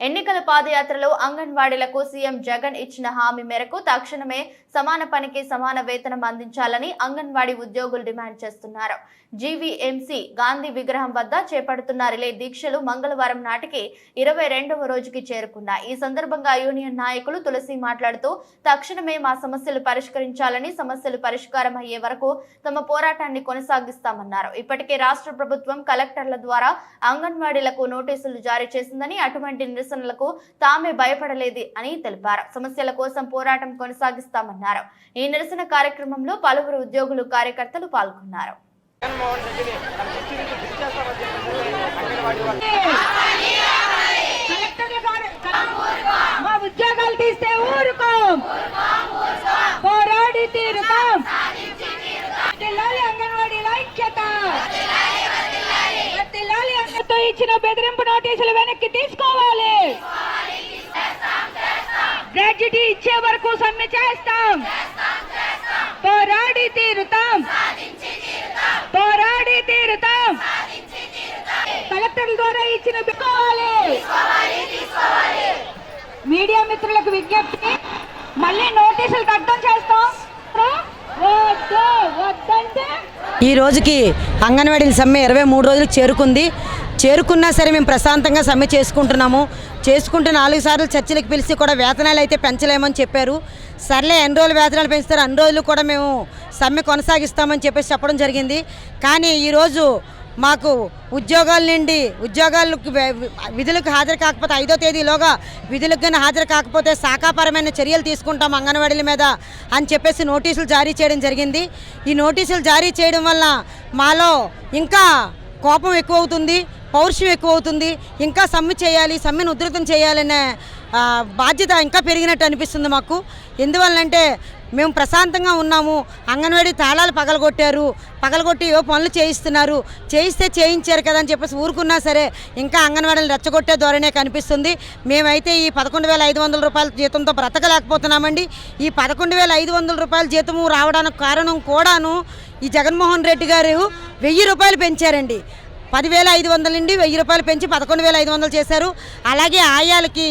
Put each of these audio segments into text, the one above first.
ఎన్నికల పాదయాత్రలో అంగన్వాడీలకు సీఎం జగన్ ఇచ్చిన హామీ మేరకు తక్షణమే సమాన పనికి సమాన వేతనం అందించాలని అంగన్వాడీ ఉద్యోగులు డిమాండ్ చేస్తున్నారు. జీవీఎంసీ గాంధీ విగ్రహం వద్ద చేపడుతున్న రిలే దీక్షలు మంగళవారం నాటికి ఇరవై రెండవ రోజుకి చేరుకున్నాయి. ఈ సందర్భంగా యూనియన్ నాయకులు తులసి మాట్లాడుతూ తక్షణమే మా సమస్యలు పరిష్కరించాలని సమస్యలు పరిష్కారం అయ్యే వరకు తమ పోరాటాన్ని కొనసాగిస్తామన్నారు. ఇప్పటికే రాష్ట్ర ప్రభుత్వం కలెక్టర్ల ద్వారా అంగన్వాడీలకు నోటీసులు జారీ చేసిందని అటువంటి నిరసనలకు తామే భయపడలేదు అని తెలిపారు. సమస్యల కోసం పోరాటం కొనసాగిస్తామన్నారు. ఈ నిరసన కార్యక్రమంలో పలువురు ఉద్యోగులు కార్యకర్తలు పాల్గొన్నారు. మా ఉద్యోగాలు తీస్తే ఊరుకో. పోరాడి తీరుతాం. ఇచ్చిన బెదిరింపు నోటీసులు వెనక్కి తీసుకోవాలి. గ్రాడ్యుటీ ఇచ్చే వరకు సమ్మె చేస్తాం. పోరాడి తీరుతాం. పోరాడి తీరుతాం. కలెక్టర్ల ద్వారా ఇచ్చిన మీడియా మిత్రులకు విజ్ఞప్తి మళ్ళీ నోటీసులు దగ్ధం చేస్తాం వద్దు వద్దంటే ఈ రోజుకి అంగన్వాడీల సమ్మె ఇరవై మూడు రోజులకు చేరుకుంది. చేరుకున్నా సరే మేము ప్రశాంతంగా సమ్మె చేసుకుంటున్నాము. చేసుకుంటే నాలుగు సార్లు చర్చలకు పిలిచి కూడా వేతనాలు అయితే పెంచలేమని చెప్పారు. సర్లే ఎన్ని రోజులు వేతనాలు పెంచుతారు? అన్ని రోజులు కూడా మేము సమ్మె కొనసాగిస్తామని చెప్పేసి చెప్పడం జరిగింది. కానీ ఈరోజు మాకు ఉద్యోగాల నుండి ఉద్యోగాలకు విధులకు హాజరు కాకపోతే ఐదో తేదీలోగా విధులకు కానీ హాజరు కాకపోతే శాఖాపరమైన చర్యలు తీసుకుంటాం అంగన్వాడీల మీద అని చెప్పేసి నోటీసులు జారీ చేయడం జరిగింది. ఈ నోటీసులు జారీ చేయడం వల్ల మాలో ఇంకా కోపం ఎక్కువ అవుతుంది పౌరుషం ఎక్కువ అవుతుంది ఇంకా సమ్మె చేయాలి సమ్మెను ఉధృతం చేయాలనే బాధ్యత ఇంకా పెరిగినట్టు అనిపిస్తుంది మాకు. ఎందువల్లంటే మేము ప్రశాంతంగా ఉన్నాము. అంగన్వాడీ తాళాలు పగలగొట్టారు. పగలగొట్టి ఏవో పనులు చేయిస్తున్నారు. చేయిస్తే చేయించారు కదా అని చెప్పేసి ఊరుకున్నా సరే ఇంకా అంగన్వాడీలు రెచ్చగొట్టే ధోరణే కనిపిస్తుంది. మేమైతే ఈ పదకొండు వేల ఐదు వందల రూపాయల జీతంతో బ్రతకలేకపోతున్నామండి. ఈ పదకొండు వేల ఐదు వందల రూపాయల జీతము రావడానికి కారణం కూడాను ఈ జగన్మోహన్ రెడ్డి గారు వెయ్యి రూపాయలు పెంచారండి. పదివేల ఐదు వందల నుండి వెయ్యి రూపాయలు పెంచి పదకొండు వేల ఐదు వందలు చేశారు. అలాగే ఆయాలకి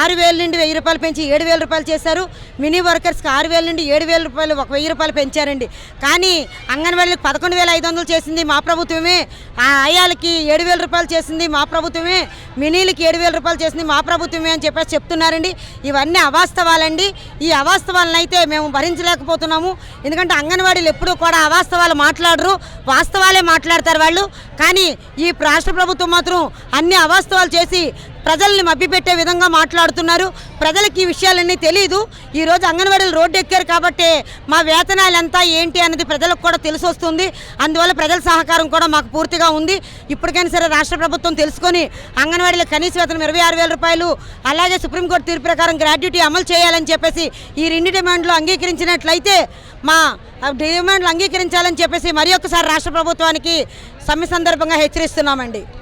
ఆరు వేల నుండి వెయ్యి రూపాయలు పెంచి ఏడు వేల రూపాయలు చేశారు. మినీ వర్కర్స్కి ఆరు వేల నుండి ఏడు వేల రూపాయలు ఒక వెయ్యి రూపాయలు పెంచారండి. కానీ అంగన్వాడీలకు పదకొండు వేల ఐదు వందలు చేసింది మా ప్రభుత్వమే. ఆయాలకి ఏడు వేల రూపాయలు చేసింది మా ప్రభుత్వమే. మినీలకి ఏడు వేల రూపాయలు చేసింది మా ప్రభుత్వమే అని చెప్పేసి చెప్తున్నారండి. ఇవన్నీ అవాస్తవాలండి. ఈ అవాస్తవాలను అయితే మేము భరించలేకపోతున్నాము. ఎందుకంటే అంగన్వాడీలు ఎప్పుడూ కూడా అవాస్తవాలు మాట్లాడరు. వాస్తవాలే మాట్లాడతారు వాళ్ళు. కానీ ఈ రాష్ట్ర ప్రభుత్వం మాత్రం అన్ని అవాస్తవాలు చేసి ప్రజల్ని మభ్యపెట్టే విధంగా మాట్లాడుతున్నారు. ప్రజలకి ఈ విషయాలన్నీ తెలియదు ఈరోజు అంగన్వాడీలు రోడ్డు ఎక్కారు కాబట్టి మా వేతనాలు ఎంత ఏంటి అనేది ప్రజలకు కూడా తెలిసి వస్తుంది అందువల్ల ప్రజల సహకారం కూడా మాకు పూర్తిగా ఉంది. ఇప్పటికైనా సరే రాష్ట్ర ప్రభుత్వం తెలుసుకొని అంగన్వాడీల కనీస వేతనం ఇరవై ఆరు వేల రూపాయలు అలాగే సుప్రీంకోర్టు తీర్పు ప్రకారం గ్రాడ్యుటీ అమలు చేయాలని చెప్పేసి ఈ రెండు డిమాండ్లు అంగీకరించినట్లయితే మా డిమాండ్లు అంగీకరించాలని చెప్పేసి మరి ఒక్కసారి రాష్ట్ర ప్రభుత్వానికి సమ్మె సందర్భంగా హెచ్చరిస్తున్నామండి.